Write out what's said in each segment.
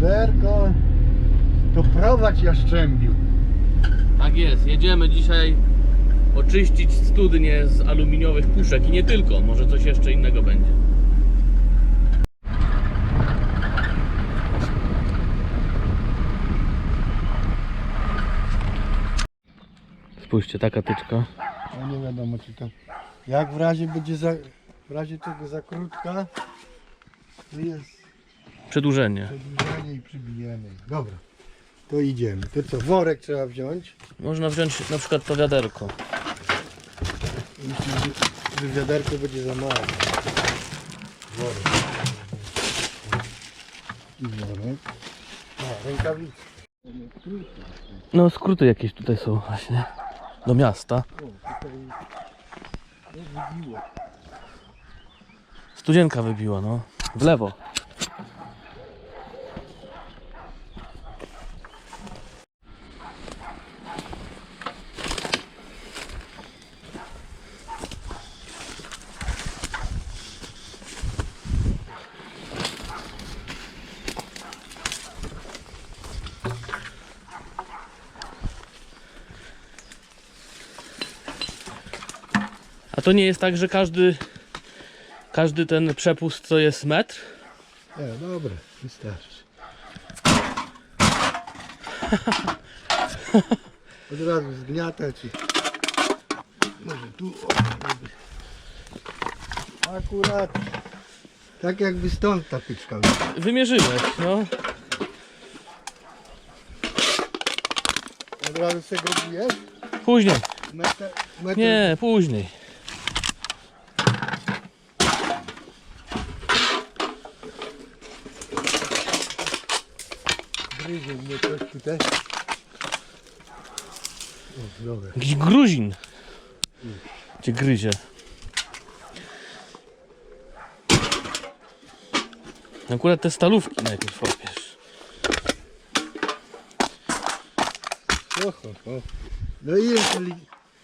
Wiaderko. To prowadź Jaszczębiu. Tak jest, jedziemy dzisiaj oczyścić studnie z aluminiowych puszek i nie tylko, może coś jeszcze innego będzie. Spójrzcie, taka tyczka. No nie wiadomo czy to. Jak w razie będzie za, w razie tego za krótka, to jest Przedłużenie. przedłużenie i przybijemy. Dobra. To idziemy. To co, worek trzeba wziąć. Można wziąć na przykład to wiaderko. Myślę, że, że wiaderko będzie za małe. Worek. I worek. A, rękawice. No skróty jakieś tutaj są właśnie. Do miasta. Studzienka wybiła, no. W lewo. A to nie jest tak, że każdy każdy ten przepust to jest metr? Nie, dobra, wystarczy. Od razu zgniatać i może tu o, żeby- Akurat tak jakby stąd ta tyczka. Wymierzyłeś, no. Od razu segregujesz? Później. Metr, metr Nie, później. Gryzie mnie coś tutaj. O, dobra. Jakiś gruzin. Cię gryzie. Akurat te stalówki najpierw łapiesz. Oho, o. No i jeżeli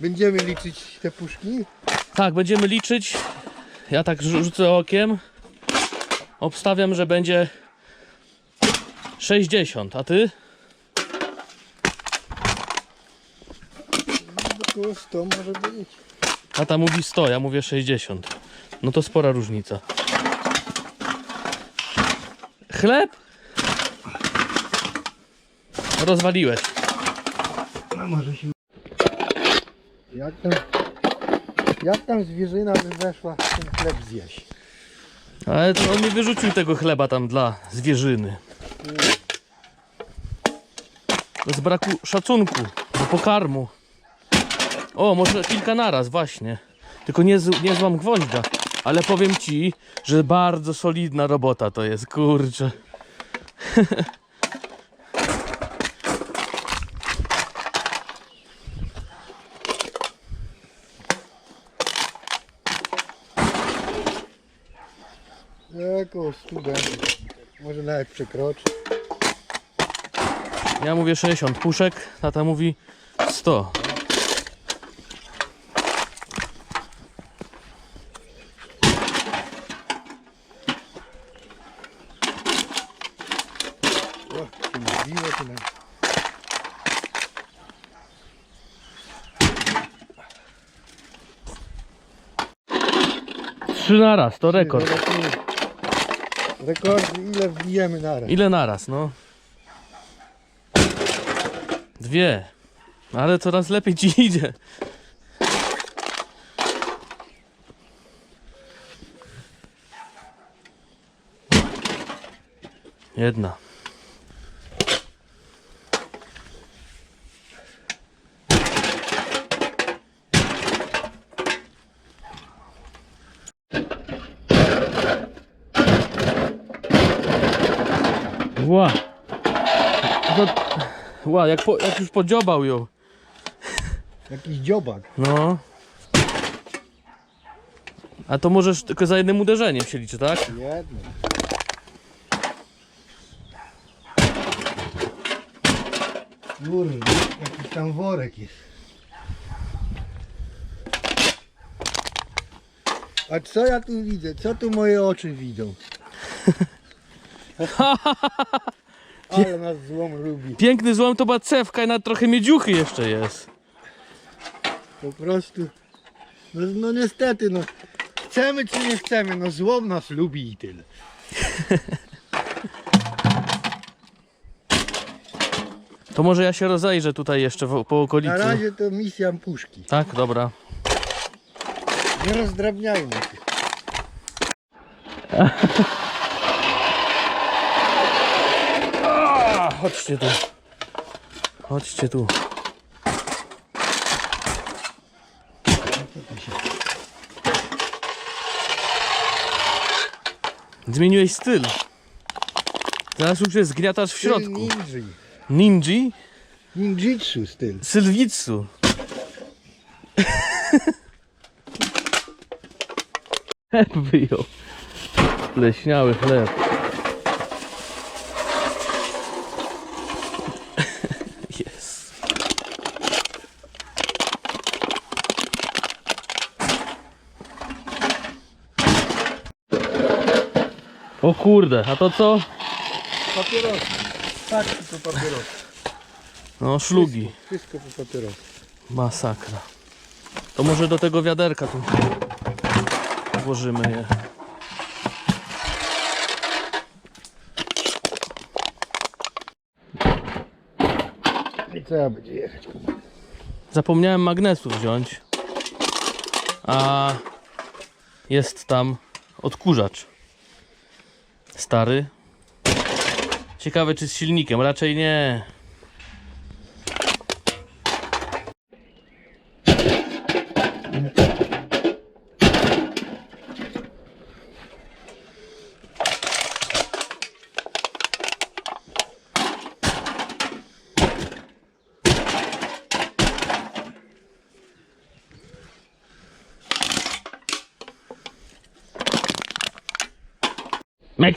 będziemy liczyć te puszki, Tak, będziemy liczyć. Ja tak rzu- rzucę okiem. Obstawiam, że będzie 60, a ty? około 100 może być. Tata mówi 100, ja mówię 60. No to spora różnica. Chleb? Rozwaliłeś. No może się... Jak tam... Jak tam zwierzyna by weszła ten chleb zjeść? Ale to on nie wyrzucił tego chleba tam dla zwierzyny. Z braku szacunku do pokarmu. O, może kilka naraz, właśnie. Tylko nie, z, nie złam gwoździa. Ale powiem ci, że bardzo solidna robota to jest, kurczę. 100 będzie. Może nawet przekroczy. Ja mówię 60 puszek, tata mówi 100. O, się nabiło, to nam... Trzy naraz, to rekord. Rekord ile wbijemy naraz. Ile naraz, no? Dwie. Ale coraz lepiej ci idzie. Jedna. Jak, po, jak już podziobał ją. Jakiś dziobak. No. A to możesz tylko za jednym uderzeniem się liczy, tak? Jedno. Kurde, jakiś tam worek jest. A co ja tu widzę? Co tu moje oczy widzą? Ale nas złom lubi. Piękny złom to była cewka i na trochę miedziuchy jeszcze jest. Po prostu. No, no niestety, no. Chcemy czy nie chcemy, no złom nas lubi i tyle. To może ja się rozejrzę tutaj jeszcze w, po okolicy. Na razie to misja puszki. Tak, dobra. Nie rozdrabniajmy się. chodźcie tu. Chodźcie tu. Zmieniłeś styl. Teraz już jest gniatacz w środku. Ninji. Ninji? Ninjitsu styl. Sylwitsu. Chleb wyjął. Leśniały chleb. O kurde, a to co? Papierosy. Tak, to papierosy. No, szlugi. Wszystko po papierosy. Masakra. To może do tego wiaderka tu włożymy je. I co ja będzie jechać? Zapomniałem magnesu wziąć. A jest tam odkurzacz. Stary. Ciekawe czy z silnikiem, raczej nie.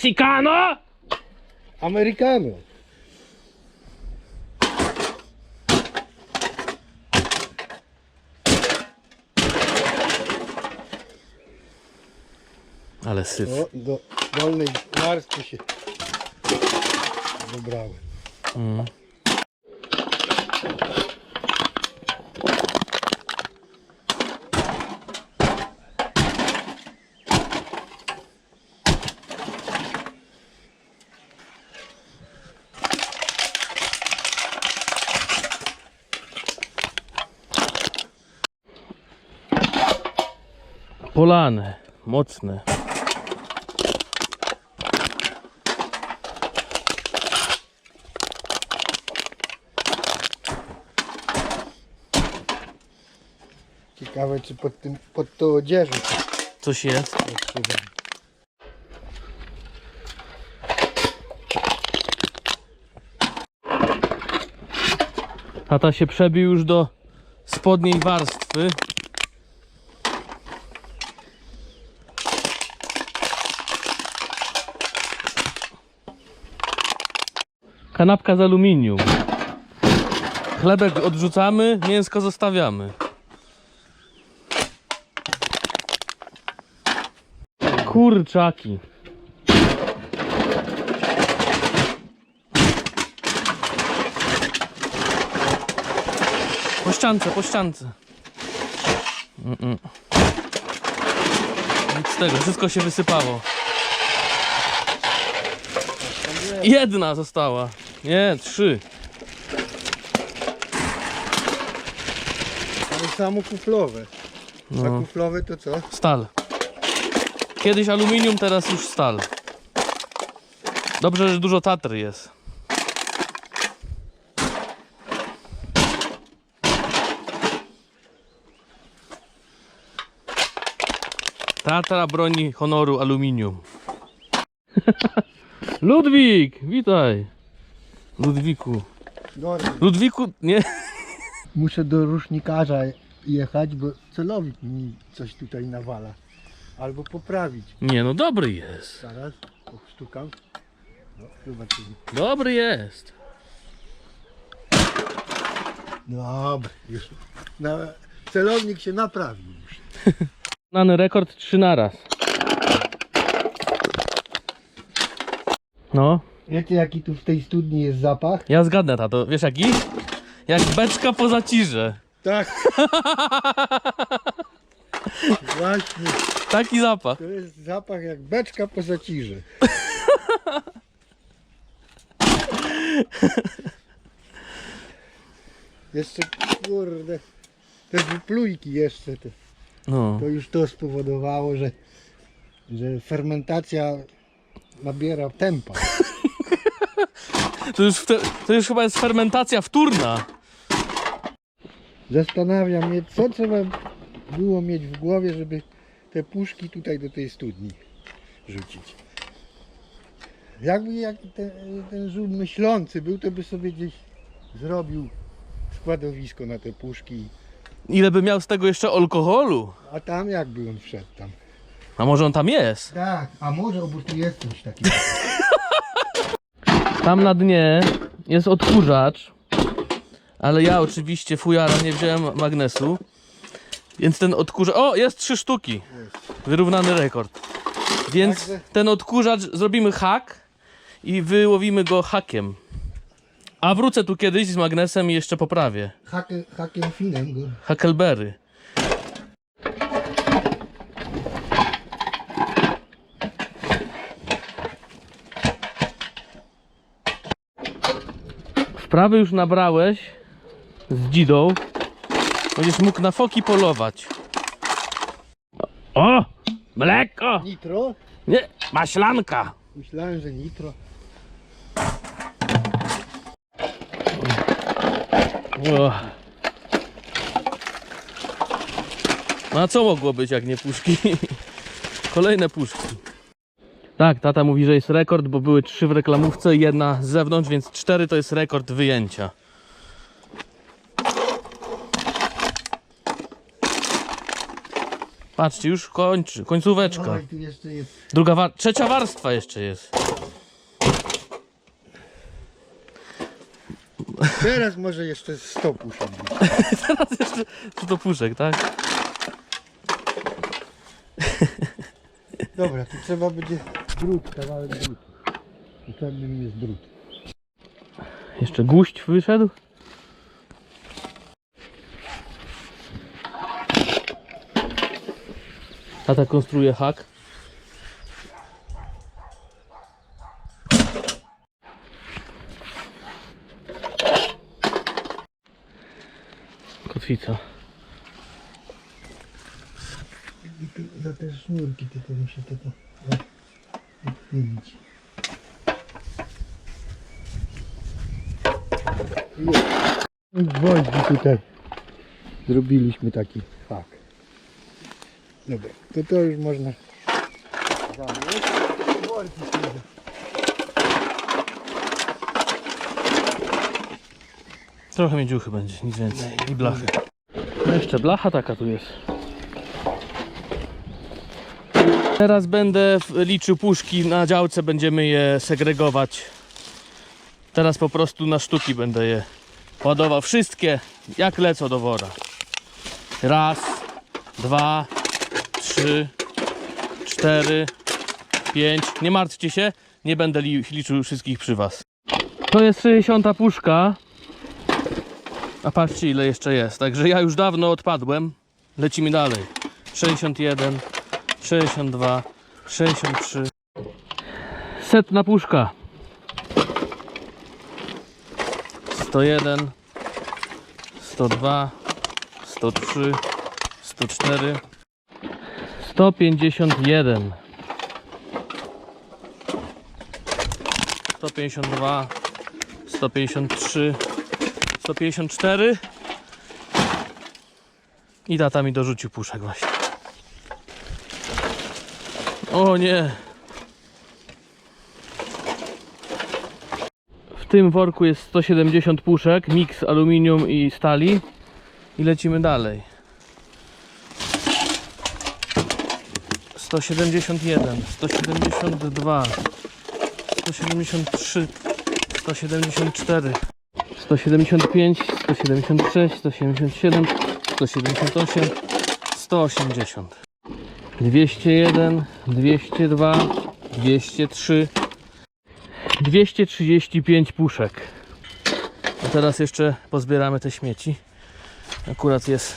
Mexicano! Amerykano. Ale syf. O, do dolnej warstwy się dobrałem. Mm. Polane, mocne. Ciekawe czy pod tym, pod tą odzieżą Coś jest. Tata się przebił już do spodniej warstwy. Kanapka z aluminium. Chlebek odrzucamy, mięsko zostawiamy. Kurczaki. Po ściance, po ściance. Mm-mm. Nic z tego, wszystko się wysypało. Jedna została. Nie, trzy. Ale samo kuflowe. A No. kuflowe to co? Stal. Kiedyś aluminium, teraz już stal. Dobrze, że dużo Tatry jest. Tatra broni honoru aluminium. Ludwik, witaj. Ludwiku. Dobra. Ludwiku, nie. Muszę do rusznikarza jechać, bo celownik mi coś tutaj nawala. Albo poprawić. Nie, no dobry jest. Zaraz postukam. No, zobaczymy. Dobry jest. Dobra, już. Na, celownik się naprawił już. Znany rekord 3 naraz. No, Wiecie jaki tu w tej studni jest zapach? Ja zgadnę, tato. Wiesz jaki? Jak beczka po zacirze. Tak. Właśnie. Taki zapach. To jest zapach jak beczka po zacirze. jeszcze kurde. Te wyplujki jeszcze. Te, No. to już to spowodowało, że, że fermentacja nabiera tempa. To już, wte, to już chyba jest fermentacja wtórna. Zastanawiam się, co trzeba było mieć w głowie, żeby te puszki tutaj do tej studni rzucić. Jakby jak ten, ten żul myślący był, to by sobie gdzieś zrobił składowisko na te puszki. Ile by miał z tego jeszcze alkoholu? A tam jakby on wszedł tam? A może on tam jest? Tak, a może bo tu jest coś takiego. Tam na dnie jest odkurzacz, ale ja oczywiście fujara nie wziąłem magnesu. Więc ten odkurzacz. O, jest trzy sztuki. Wyrównany rekord. Więc ten odkurzacz zrobimy hak i wyłowimy go hakiem. A wrócę tu kiedyś z magnesem i jeszcze poprawię. Hakiem, hakiem finem go. Huckleberry. Wprawy już nabrałeś z dzidą. Będziesz mógł na foki polować. O! Mleko! Nitro? Nie, maślanka! Myślałem, że nitro. O. No a co mogło być jak nie puszki? Kolejne puszki. Tak, tata mówi, że jest rekord, bo były trzy w reklamówce i jedna z zewnątrz, więc cztery to jest rekord wyjęcia. Patrzcie, już kończy, końcóweczka. Oj, tu jeszcze jest. Druga wa- trzecia warstwa jeszcze jest. Teraz może jeszcze 100 puszek. Teraz jeszcze co to puszek, tak? Dobra, tu trzeba będzie drut, kawałek drutu. Jest drut. Jeszcze guść wyszedł. Tata konstruuje hak. Kotwica. I za te sznurki tylko muszę to to odpylić. Gwoździ tutaj zrobiliśmy taki hak. Dobra, to to już można. Worki sobie. Trochę miedziuchy będzie, nic więcej. I blachy. No jeszcze blacha taka tu jest. Teraz będę liczył puszki na działce, będziemy je segregować. Teraz po prostu na sztuki będę je ładował. Wszystkie jak lecą do wora. Raz, dwa, trzy, cztery, pięć. Nie martwcie się, nie będę li liczył wszystkich przy was. To jest 60 puszka. A patrzcie ile jeszcze jest. Także ja już dawno odpadłem. Lecimy dalej. 61, 62, 63. Setna puszka. 101, 102, 103, 104, 151. 152, 153, 154 i tata mi dorzucił puszek właśnie. O nie. W tym worku jest 170 puszek, miks aluminium i stali i lecimy dalej. 171, 172, 173, 174, 175, 176, 177, 178, 180, 201, 202, 203, 235 puszek. A teraz jeszcze pozbieramy te śmieci. Akurat jest.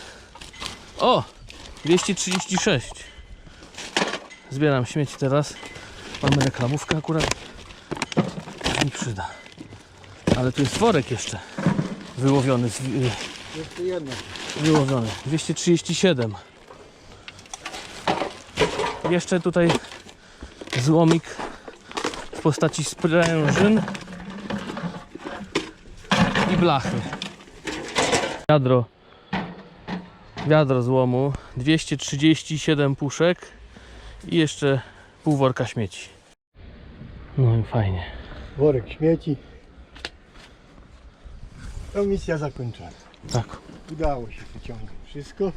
O! 236. Zbieram śmieci teraz. Mamy reklamówkę akurat. Coś mi przyda. Ale tu jest worek jeszcze. Wyłowiony. Z, y, jedno. wyłowiony. 237. Jeszcze tutaj złomik w postaci sprężyn i blachy. Wiadro. Wiadro złomu. 237 puszek i jeszcze pół worka śmieci. No i fajnie. Worek śmieci. To misja zakończona. Tak. Udało się wyciągnąć wszystko.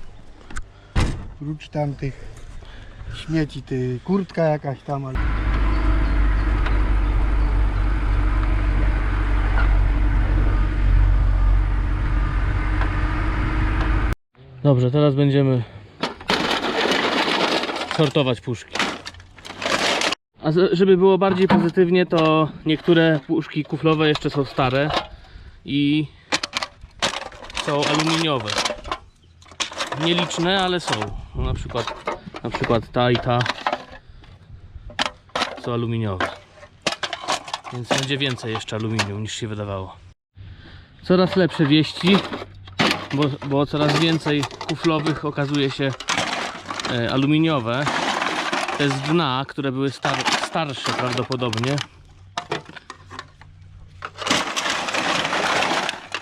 Prócz tamtych śmieci, ty kurtka jakaś tam, ale Dobrze, teraz będziemy sortować puszki. A żeby było bardziej pozytywnie, to niektóre puszki kuflowe jeszcze są stare i są aluminiowe. Nieliczne, ale są. No, na przykład, na przykład ta i ta są aluminiowe. Więc będzie więcej jeszcze aluminium niż się wydawało. Coraz lepsze wieści bo, bo coraz więcej kuflowych okazuje się e, aluminiowe. Te z dna, które były star, starsze prawdopodobnie.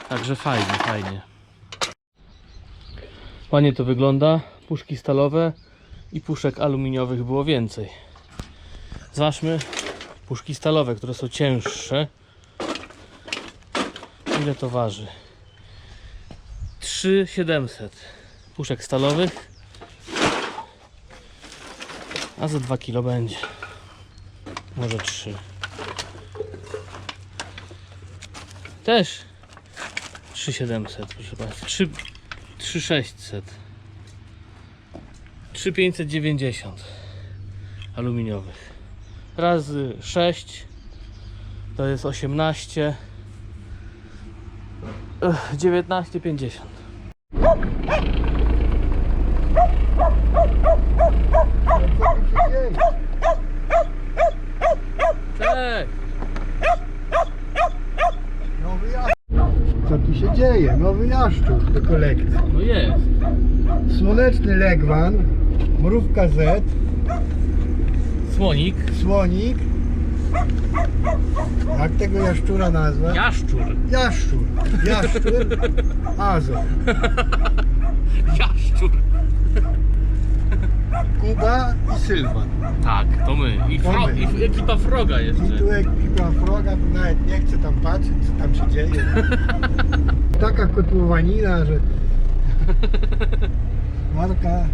Także fajnie, fajnie. Ładnie to wygląda. Puszki stalowe i puszek aluminiowych było więcej. Zważmy puszki stalowe, które są cięższe. Ile to waży? 3700 puszek stalowych a za 2 kilo będzie może 3 też 3700 proszę Państwa 3 3600 3590 aluminiowych razy 6 to jest 18 Ech, 19,50 co tu się dzieje? Cześć! Co tu się dzieje? Nowy jaszczur do kolekcji. No jest. Słoneczny legwan, mrówka Z, Słonik. słonik. Jak tego jaszczura nazwa? Jaszczur. Jaszczur. Jaszczur. Azo. Jaszczur. Kuba i Sylwan. Tak, to my. I, To fro, my. i ekipa Froga I jeszcze. tu ekipa Froga, to nawet nie chcę tam patrzeć, co tam się dzieje. Taka kotłowanina, że... Marka